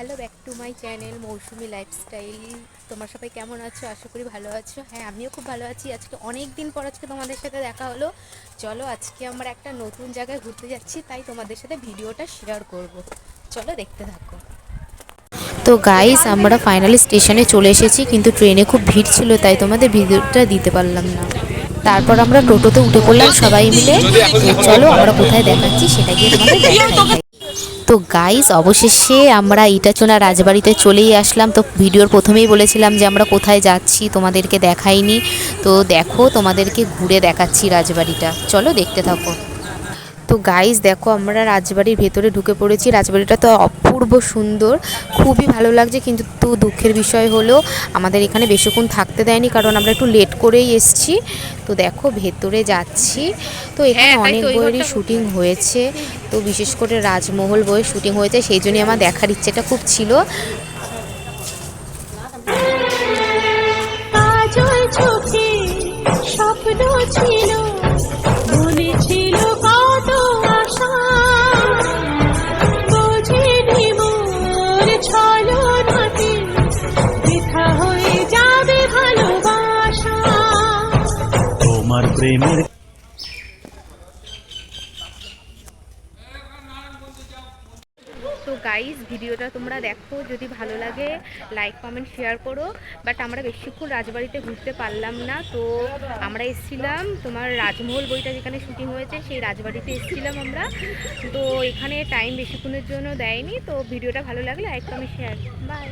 Hello back to my channel Mousumi lifestyle. তোমার সবাই কেমন আছো? আশা করি ভালো আছো। হ্যাঁ আমিও খুব ভালো আছি। আজকে অনেক দিন পর আজকে তোমাদের সাথে দেখা হলো। চলো, আজকে আমরা একটা নতুন জায়গায় ঘুরতে যাচ্ছি, তাই তোমাদের সাথে ভিডিওটা শেয়ার করব। চলো, দেখতে থাকো। তো গাইস আমরা ফাইনালি স্টেশনে চলে এসেছি, কিন্তু ট্রেনে খুব ভিড় ছিল, তাই তোমাদের ভিডিওটা দিতে পারলাম না। তারপর আমরা টোটোতে উঠে পড়লাম সবাই মিলে। চলো, আমরা কোথায় দেখাচ্ছি, সেটা গিয়ে তোমাদের তো গাইস অবশেষে আমরা ইটাচোনা রাজবাড়িতে চলেই আসলাম। তো ভিডিওর প্রথমেই বলেছিলাম যে আমরা কোথায় যাচ্ছি, তোমাদেরকে দেখাইনি। তো দেখো, তোমাদেরকে ঘুরে দেখাচ্ছি রাজবাড়িটা। চলো দেখতে থাকো। তো গাইজ দেখো আমরা রাজবাড়ির ভেতরে ঢুকে পড়েছি। রাজবাড়িটা তো অপূর্ব সুন্দর খুবই ভালো লাগছে। কিন্তু তো দুঃখের বিষয় হলো আমাদের এখানে বেশিক্ষণ থাকতে দেয়নি কারণ আমরা একটু লেট করেই এসছি। তো দেখো ভেতরে যাচ্ছি। তো এখানে অনেক বইয়েরই শুটিং হয়েছে। তো বিশেষ করে রাজমহল বইয়ের শুটিং হয়েছে সেই জন্যই আমার দেখার ইচ্ছেটা খুব ছিল। স্বপ্ন ছিল। প্রেমের তো গাইস ভিডিওটা তোমরা দেখো, যদি ভালো লাগে লাইক কমেন্ট শেয়ার করো। বাট আমরা বেশিক্ষণ রাজবাড়িতে ঘুরতে পারলাম না, তো আমরা এসেছিলাম তোমার রাজমহল বইটা যেখানে শুটিং হয়েছে, সেই রাজবাড়িতে এসেছিলাম আমরা। তো এখানে টাইম বেশিক্ষণের জন্য দেয়নি, তো ভিডিওটা ভালো লাগলে লাইক কমেন্ট শেয়ার বাই